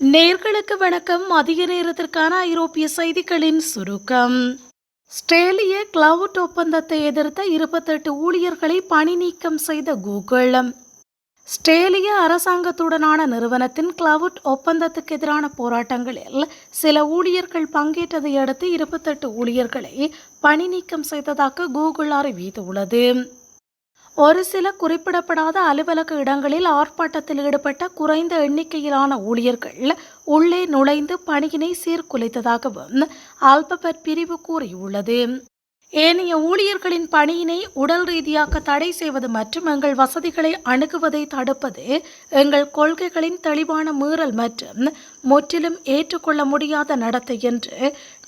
நேர்களுக்கு வணக்கம். அதிக நேரத்திற்கான ஐரோப்பிய செய்திகளின் சுருக்கம். ஸ்ட்ரேலிய கிளவுட் ஒப்பந்தத்தை எதிர்த்த இருபத்தெட்டு ஊழியர்களை பணி நீக்கம் செய்த கூகுள். ஸ்ட்ரேலிய அரசாங்கத்துடனான நிறுவனத்தின் கிளவுட் ஒப்பந்தத்துக்கு எதிரான போராட்டங்களில் சில ஊழியர்கள் பங்கேற்றதை அடுத்து இருபத்தெட்டு ஊழியர்களை பணி நீக்கம் செய்ததாக கூகுள் அறிவித்துள்ளது. ஒரு சில குறிப்பிடப்படாத அலுவலக இடங்களில் ஆர்ப்பாட்டத்தில் ஈடுபட்ட குறைந்த எண்ணிக்கையிலான ஊழியர்கள் உள்ளே நுழைந்து பணியினை சீர்குலைத்ததாகவும் ஆல்பபெட் பிரிவு கூறியுள்ளது. ஏனைய ஊழியர்களின் பணியினை உடல் ரீதியாக தடை செய்வது மற்றும் எங்கள் வசதிகளை அணுகுவதை தடுப்பது எங்கள் கொள்கைகளின் தெளிவான மீறல் மற்றும் முற்றிலும் ஏற்றுக்கொள்ள முடியாத நடத்தை என்று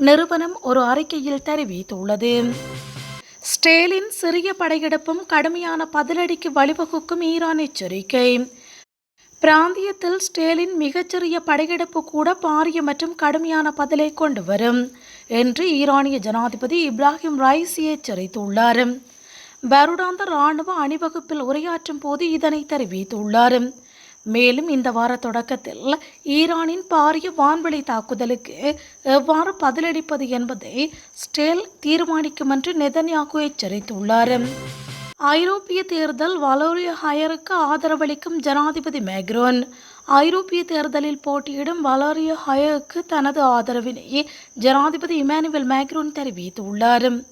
நிறுவனம் ஒரு அறிக்கையில் தெரிவித்துள்ளது. ஸ்டேலின் சிறிய படையெடுப்பும் கடுமையான பதிலடிக்கு வழிவகுக்கும் ஈரான் எச்சரிக்கை. பிராந்தியத்தில் ஸ்டேலின் மிகச்சிறிய படையெடுப்பு கூட பாரிய மற்றும் கடுமையான பதிலை கொண்டு வரும் என்று ஈரானிய ஜனாதிபதி இப்ராஹிம் ரைசி எச்சரித்துள்ளார். பருடாந்த இராணுவ அணிவகுப்பில் உரையாற்றும் போது இதனை தெரிவித்துள்ளார். மேலும் இந்த வார தொடக்கத்தில் ஈரானின் பாரிய வான்வெளி தாக்குதலுக்கு எவ்வாறு பதிலளிப்பது என்பதை ஸ்டேல் தீர்மானிக்கும் என்று நெதன்யாகு எச்சரித்துள்ளார். ஐரோப்பிய தேர்தல் வலோரிய ஹயருக்கு ஆதரவளிக்கும் ஜனாதிபதி மேக்ரோன். ஐரோப்பிய தேர்தலில் போட்டியிடும் வலோரிய ஹயருக்கு தனது ஆதரவினை ஜனாதிபதி இமானுவேல் மேக்ரோன் தெரிவித்துள்ளார்.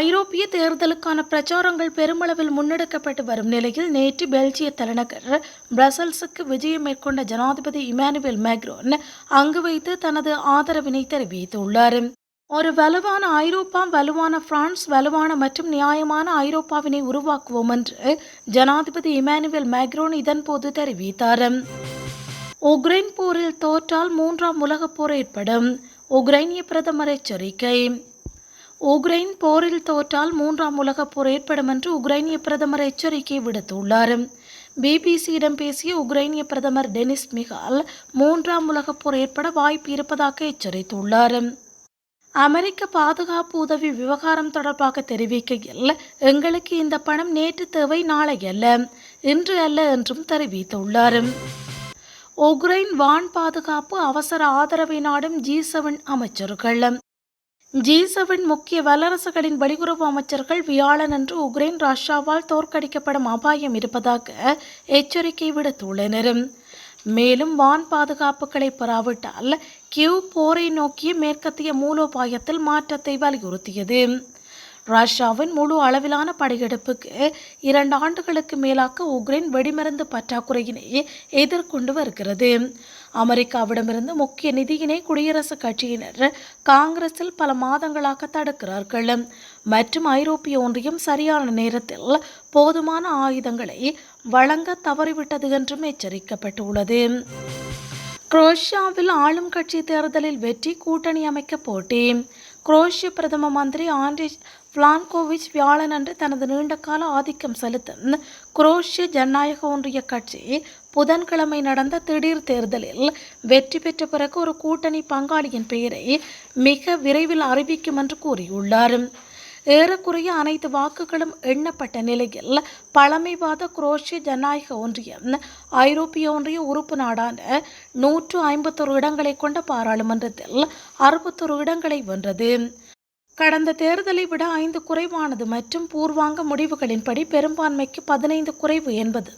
ஐரோப்பிய தேர்தலுக்கான பிரச்சாரங்கள் பெருமளவில் முன்னெடுக்கப்பட்டு வரும் நிலையில் நேற்று பெல்ஜிய தலைநகர் பிரசல்ஸுக்கு விஜயம் மேற்கொண்ட ஜனாதிபதி இமானுவேல் மேக்ரோன் அங்கு வைத்து தனது ஆதரவினை தெரிவித்துள்ளார். ஒரு வலுவான ஐரோப்பா வலுவான பிரான்ஸ் வலுவான மற்றும் நியாயமான ஐரோப்பாவினை உருவாக்குவோம் என்று ஜனாதிபதி இமானுவேல் மேக்ரோன் இதன்போது தெரிவித்தார். உக்ரைன் போரில் தோற்றால் மூன்றாம் உலகப் போர் ஏற்படும். உக்ரைனிய பிரதமர் எச்சரிக்கை. உக்ரைன் போரில் தோற்றால் மூன்றாம் உலகப் போர் ஏற்படும் என்று உக்ரைனிய பிரதமர் எச்சரிக்கை விடுத்துள்ளார். பிபிசியிடம் பேசிய உக்ரைனிய பிரதமர் டெனிஸ் மிகால் மூன்றாம் உலகப் போர் ஏற்பட வாய்ப்பு இருப்பதாக எச்சரித்துள்ளார். அமெரிக்க பாதுகாப்பு உதவி விவகாரம் தொடர்பாக தெரிவிக்கையில் எங்களுக்கு இந்த பணம் நேற்று தேவை நாளை அல்ல இன்று அல்ல என்றும் தெரிவித்துள்ளார். உக்ரைன் வான் பாதுகாப்பு அவசர ஆதரவை நாடும் ஜி செவன் அமைச்சர்கள். ஜி செவன் முக்கிய வல்லரசுகளின் வெளியுறவு அமைச்சர்கள் வியாழனன்று உக்ரைன் ரஷ்யாவால் தோற்கடிக்கப்படும் அபாயம் இருப்பதாக எச்சரிக்கை விடுத்துள்ளனர். மேலும் வான் பாதுகாப்புகளை பெறாவிட்டால் கியூ போரை நோக்கிய மேற்கத்திய மூலோபாயத்தில் மாற்றத்தை வலியுறுத்தியது. ரஷ்யாவின் முழு அளவிலான படையெடுப்புக்கு இரண்டு ஆண்டுகளுக்கு மேலாக உக்ரைன் வெடிமருந்து பற்றாக்குறையினை எதிர்கொண்டு வருகிறது. அமெரிக்காவிடமிருந்து முக்கிய நிதியினை குடியரசுக் கட்சியினர் காங்கிரஸில் பல மாதங்களாக தடுக்கிறார்கள். மற்றும் ஐரோப்பிய ஒன்றியம் சரியான நேரத்தில் போதுமான ஆயுதங்களை வழங்க தவறிவிட்டது என்றும் எச்சரிக்கப்பட்டுள்ளது. குரோஷியாவில் ஆளும் கட்சி தேர்தலில் வெற்றி கூட்டணி அமைக்க போட்டி. குரோஷிய பிரதம மந்திரி ஆண்ட்ரிச் பிளான்கோவிச் வியாழனன்று தனது நீண்டகால ஆதிக்கம் செலுத்தும். குரோஷிய ஜனநாயக ஒன்றிய கட்சி புதன்கிழமை நடந்த திடீர் தேர்தலில் வெற்றி பெற்ற பிறகு ஒரு கூட்டணி பங்காளியின் பெயரை மிக விரைவில் அறிவிக்கும் என்று கூறியுள்ளார். ஏறக்குறைய அனைத்து வாக்குகளும் எண்ணப்பட்ட நிலையில் பழமைவாத குரோஷிய ஜனநாயக ஒன்றியம் ஐரோப்பிய ஒன்றிய உறுப்பு நாடான நூற்று ஐம்பத்தொரு இடங்களை கொண்ட பாராளுமன்றத்தில் அறுபத்தொரு இடங்களை வென்றது. கடந்த தேர்தலை விட ஐந்து குறைவானது மற்றும் பூர்வாங்க முடிவுகளின்படி பெரும்பான்மைக்கு பதினைந்து குறைவு என்பது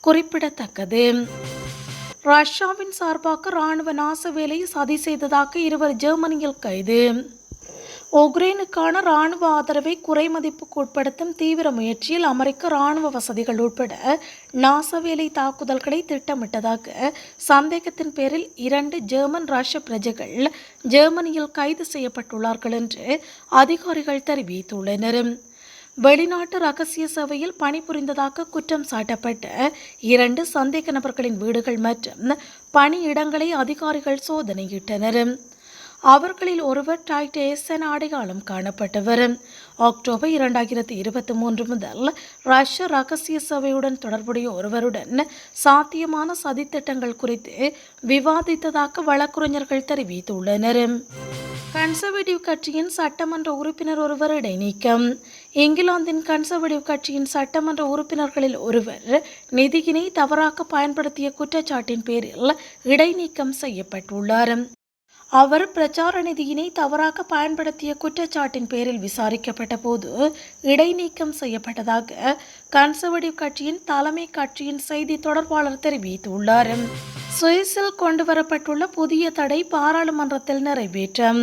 குறிப்பிடத்தக்கது. ரஷ்யாவின் சார்பாக இராணுவ நாச வேலையை சதி செய்ததாக இருவர் ஜெர்மனியில் கைது. உக்ரைனுக்கான இராணுவ ஆதரவை குறைமதிப்புக்கு உட்படுத்தும் தீவிர முயற்சியில் அமெரிக்க இராணுவ வசதிகள் உட்பட நாசவேலை தாக்குதல்களை திட்டமிட்டதாக சந்தேகத்தின் பேரில் இரண்டு ஜெர்மன் ரஷ்ய பிரஜைகள் ஜெர்மனியில் கைது செய்யப்பட்டுள்ளார்கள் என்று அதிகாரிகள் தெரிவித்துள்ளனர். வெளிநாட்டு ரகசிய சேவையில் பணிபுரிந்ததாக குற்றம் சாட்டப்பட்ட இரண்டு சந்தேக நபர்களின் வீடுகள் மற்றும் பணியிடங்களை அதிகாரிகள் சோதனையிட்டனர். அவர்களில் ஒருவர் டாய்டேசன் அடையாளம் காணப்பட்டவர். அக்டோபர் இரண்டாயிரத்தி இருபத்தி மூன்று முதல் ரஷ்ய ரகசிய சபையுடன் தொடர்புடைய ஒருவருடன் சாத்தியமான சதித்திட்டங்கள் குறித்து விவாதித்ததாக வழக்குரைஞர்கள் தெரிவித்துள்ளனர். கன்சர்வேட்டிவ் கட்சியின் சட்டமன்ற உறுப்பினர் ஒருவர் இடைநீக்கம். இங்கிலாந்தின் கன்சர்வேட்டிவ் கட்சியின் சட்டமன்ற உறுப்பினர்களில் ஒருவர் நிதியினை தவறாக பயன்படுத்திய குற்றச்சாட்டின் பேரில் இடைநீக்கம் செய்யப்பட்டுள்ளார். அவர் பிரச்சார நிதியினை தவறாக பயன்படுத்திய குற்றச்சாட்டின் பேரில் விசாரிக்கப்பட்ட போது இடைநீக்கம் செய்யப்பட்டதாக கன்சர்வேட்டிவ் கட்சியின் தலைமை கட்சியின் செய்தி தொடர்பாளர் தெரிவித்துள்ளார். சுவிஸில் கொண்டுவரப்பட்டுள்ள புதிய தடை பாராளுமன்றத்தில் நிறைவேற்றம்.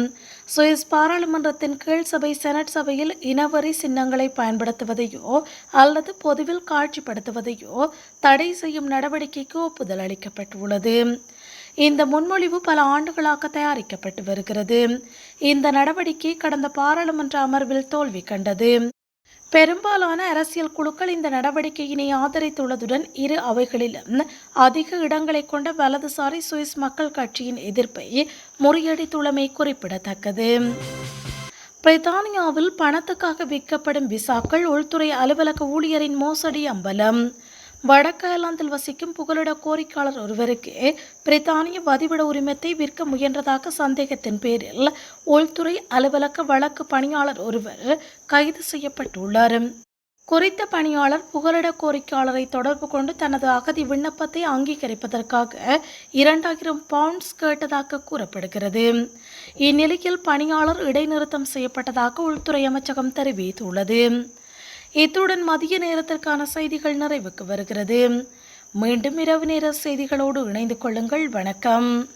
சுவிஸ் பாராளுமன்றத்தின் கீழ் சபை செனட் சபையில் இனவரி சின்னங்களை பயன்படுத்துவதையோ அல்லது பொதுவில் காட்சிப்படுத்துவதையோ தடை செய்யும் நடவடிக்கைக்கு ஒப்புதல் அளிக்கப்பட்டுள்ளது. இந்த முன்மொழிவு பல ஆண்டுகளாக தயாரிக்கப்பட்டு வருகிறது. இந்த நடவடிக்கை கடந்த பாராளுமன்ற அமர்வில் தோல்வி கண்டது. பெரும்பாலான அரசியல் குழுக்கள் இந்த நடவடிக்கையினை ஆதரித்துள்ளதுடன் இரு அவைகளிலும் அதிக இடங்களை கொண்ட வலதுசாரி சுவிஸ் மக்கள் கட்சியின் எதிர்ப்பை முறியடித்துள்ளமை குறிப்பிடத்தக்கது. பிரித்தானியாவில் பணத்துக்காக விற்கப்படும் விசாக்கள் உள்துறை அலுவலக ஊழியரின் மோசடி அம்பலம். வடக்கு அயர்லாந்தில் வசிக்கும் புகலிட கோரிக்கையாளர் ஒருவருக்கு பிரித்தானிய வதிவிட உரிமத்தை விற்க முயன்றதாக சந்தேகத்தின் பேரில் உள்துறை அலுவலக வழக்கு பணியாளர் ஒருவர் கைது செய்யப்பட்டுள்ளார். குறித்த பணியாளர் புகலிட கோரிக்கையாளரை தொடர்பு கொண்டு தனது அகதி விண்ணப்பத்தை அங்கீகரிப்பதற்காக இரண்டாயிரம் பவுண்ட்ஸ் கேட்டதாக கூறப்படுகிறது. இந்நிலையில் பணியாளர் இடைநிறுத்தம் செய்யப்பட்டதாக உள்துறை அமைச்சகம் தெரிவித்துள்ளது. இத்துடன் மதிய நேரத்திற்கான செய்திகள் நிறைவுக்கு வருகிறது. மீண்டும் இரவு நேர செய்திகளோடு இணைந்து கொள்ளுங்கள். வணக்கம்.